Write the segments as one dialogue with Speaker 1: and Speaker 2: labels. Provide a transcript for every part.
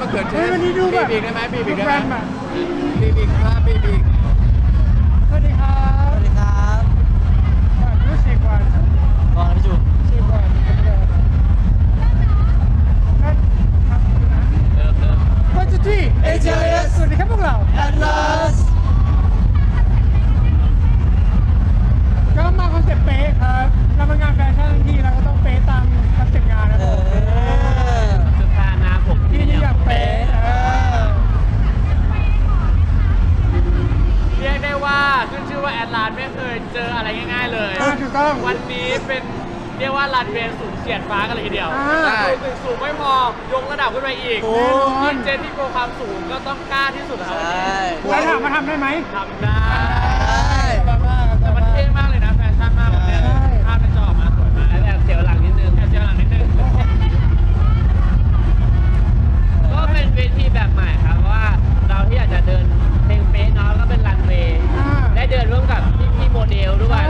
Speaker 1: มะ
Speaker 2: เขือเท
Speaker 3: เฮ้ย
Speaker 2: ศ
Speaker 3: วันนี้ดูแบบ
Speaker 2: บีบอีกได้ไหมบีบอีกได้
Speaker 3: แฟ
Speaker 2: ไหม
Speaker 3: นแบบ
Speaker 2: บีบอีกครับบีบอีก
Speaker 3: ยเจ
Speaker 1: ออะไรง่าย ๆ เลย
Speaker 3: อ่าถูกต้อง
Speaker 1: วันนี้เป็นเรียกว่ารันเวย์สูงเฉียดฟ้ากันเลยทีเดียว
Speaker 3: อ่า
Speaker 1: สูงสูงไม่พอยกระดับขึ้นไปอีก
Speaker 4: โอ้
Speaker 1: ยิ่งเจนที่โกลัวความสูงก็ต้องกล้าที่สุดนะครับ
Speaker 4: ใช่
Speaker 3: แล้วถามมาทำได้ไหม
Speaker 1: ทำได้ ลด้วย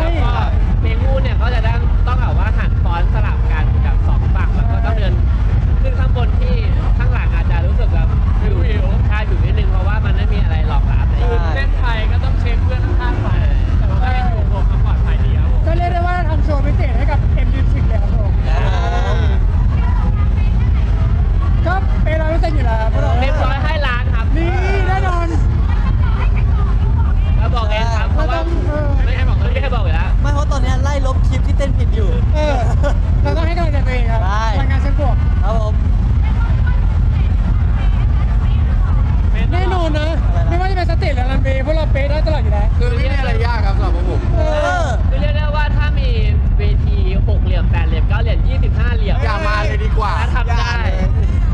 Speaker 1: ป๊ะได้ตลอดอยู่แล้
Speaker 3: วคือ
Speaker 1: ไม่มีอะ
Speaker 4: ไร
Speaker 3: ยา
Speaker 2: กครับสำหรับพวกผม
Speaker 3: เอ
Speaker 4: เอ
Speaker 3: อ
Speaker 4: อ
Speaker 1: คือเรียกได้ว่าถ้ามีเวทีหกเหลี่ยมแปดเหลี่ยมเก้าเหลี่ยมยี่สิบห้าเหลี่ยม
Speaker 2: อย่ามาเลยดีกว่า
Speaker 1: ถ้าทำได้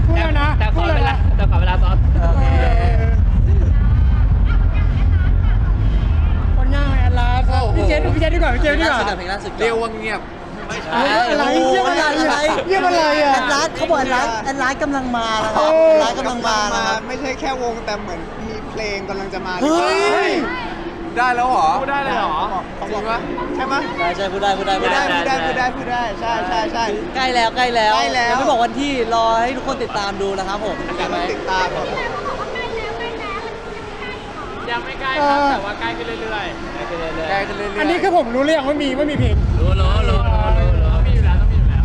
Speaker 3: พูดแล้วนะ
Speaker 1: แต่ข
Speaker 3: พู
Speaker 1: อ
Speaker 3: ดแล้ว
Speaker 1: เวลา
Speaker 3: นะ
Speaker 1: แต่ขอเวลาซ้อม
Speaker 4: โอเค
Speaker 3: เออคนง่ายไหมอันลาส
Speaker 2: โอ้โห
Speaker 3: พี่เจนดูพี่เจนดีกว่าพี่เจนดีกว่า
Speaker 4: เพลงล่าสุด
Speaker 2: เรียกว่าเงียบ
Speaker 1: ไม่ใช่
Speaker 3: เฮ้ยอะไรเงียบอะไรอะไรเงียบอะไรอะ
Speaker 4: แอดลาสเขาบอกแอดลาสแอดลาสกำลังมาแล้วครับ
Speaker 3: โอ้
Speaker 4: แอดลาสกำลังมาแล้วครับ
Speaker 5: ไม่ใช่แค่วงแต่เหมือนมีเพลงกำลังจะมา
Speaker 4: เฮ้ย
Speaker 2: ได้แล้วเหรอ
Speaker 1: พูดได้เลยเหรอ
Speaker 5: เขา
Speaker 2: จ
Speaker 5: บ
Speaker 2: ริ
Speaker 5: อก
Speaker 2: งปะ
Speaker 5: ใช่ไหม
Speaker 4: ใช่ใช่พูดได้พูดได้
Speaker 5: พูดได้พูดได้พูดได้พูดได้ใช่ใช่ใช่
Speaker 4: ใกล้แล้วใกล้แล้ว
Speaker 5: ใกล้แล้ว
Speaker 4: ยังไม่บอกวันที่รอให้ทุกคนติดตามดูนะครับผม
Speaker 5: เดี๋ยวต้องติดตามครับผม
Speaker 1: ยังไม่ใกล้ครับแต่ว่าใกล้ขึ้นเรื่อยๆใกล้ขึ้นเรื่อย
Speaker 2: ใกล้ขึ้นเรื่อยๆ
Speaker 3: อันนี้คือผมรู้เรื่องว่ามีว่ามีเพลง
Speaker 1: ๆรู้รู้รู้รู้รู้รู้มีอยู่แล้วต้องมีอยู่แล้ว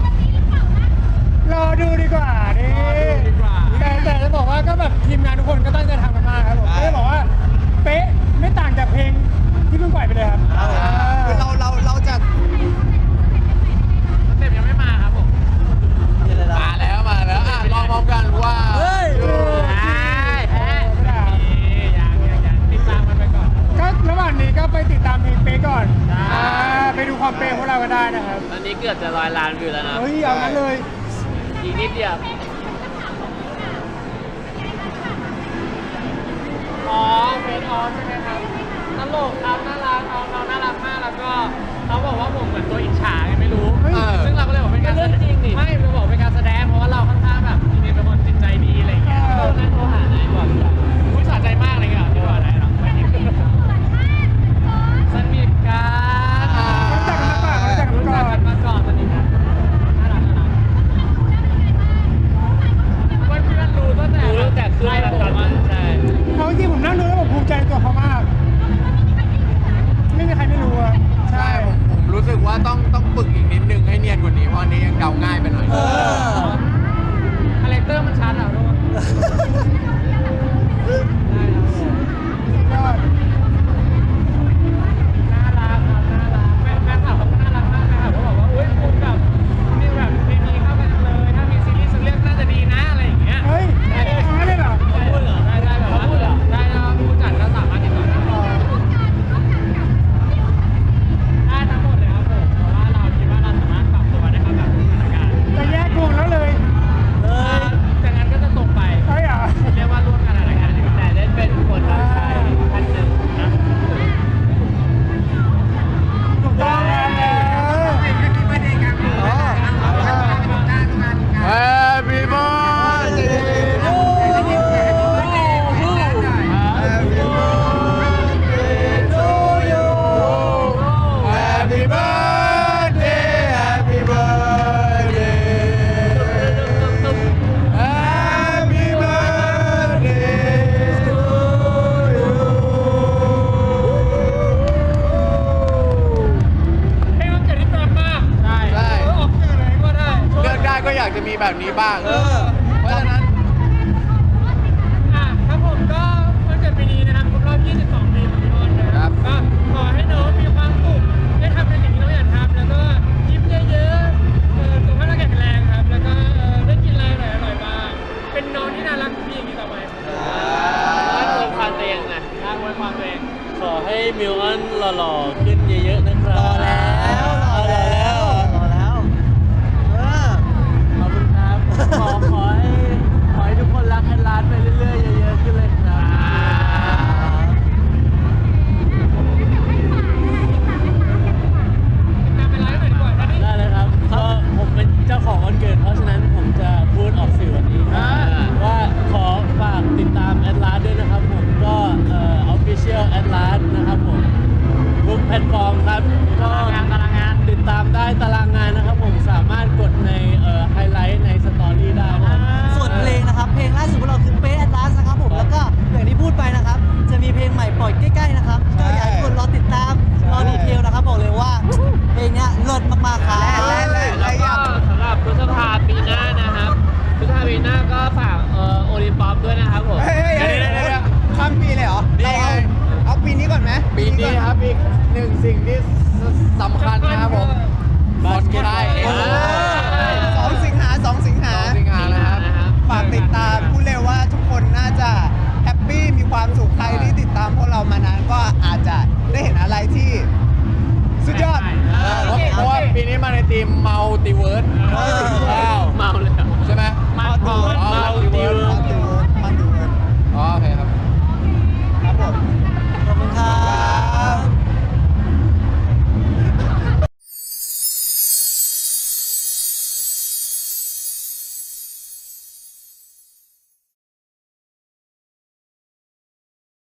Speaker 3: ร อดูดีกว่านี่
Speaker 1: รอดูดีกว่า
Speaker 3: แต่แต่จะบอกว่าก็แบบทีมงานทุกคนก็ตั้งใจทำกันมากครับผมก็จะบอกว่าเป๊ะไม่ต่างจากเพลงที่เพิ่งปล่อยไปเลยครับ
Speaker 5: คือเราเราเราจะ
Speaker 1: สเต็ปยังไม่มาครับผม
Speaker 4: นี่เลยนะ
Speaker 2: มาแล้วมาแล้วอะลองพร้อมกันว่า
Speaker 4: เฮ้ย
Speaker 1: ใช่แพ้ยังยังยังติดตามมันไปก่อน
Speaker 3: ก็ระหว่างนี้ก็ไปติดตามเพลงเป๊ะก่อน
Speaker 1: ได้
Speaker 3: อ่าไปดูความเป๊ะของเรากันได้นะครับ
Speaker 1: ตอนนี้เกือบจะร้อยล้านวิวแล้วนะ
Speaker 3: เฮ้ยเอางั้นเลย
Speaker 1: อี จะมีแบบนี้บ้างเพราะ
Speaker 2: ฉะนั้น
Speaker 3: ครับตา
Speaker 1: ราง
Speaker 6: งานตารา
Speaker 1: งงาน ติ
Speaker 6: ดตามได้ตารางงานนะครับผมสามารถกดในไฮไลท์ในสตอรี่ได้นะ
Speaker 4: ส่วนเพลงนะครับ เพลงล่าสุดของเราคือ ปีนี้มาในทีมมัลติเวิร์
Speaker 1: สเมา
Speaker 5: เลยใช่
Speaker 2: ไห
Speaker 5: ม
Speaker 2: เมา
Speaker 5: เมา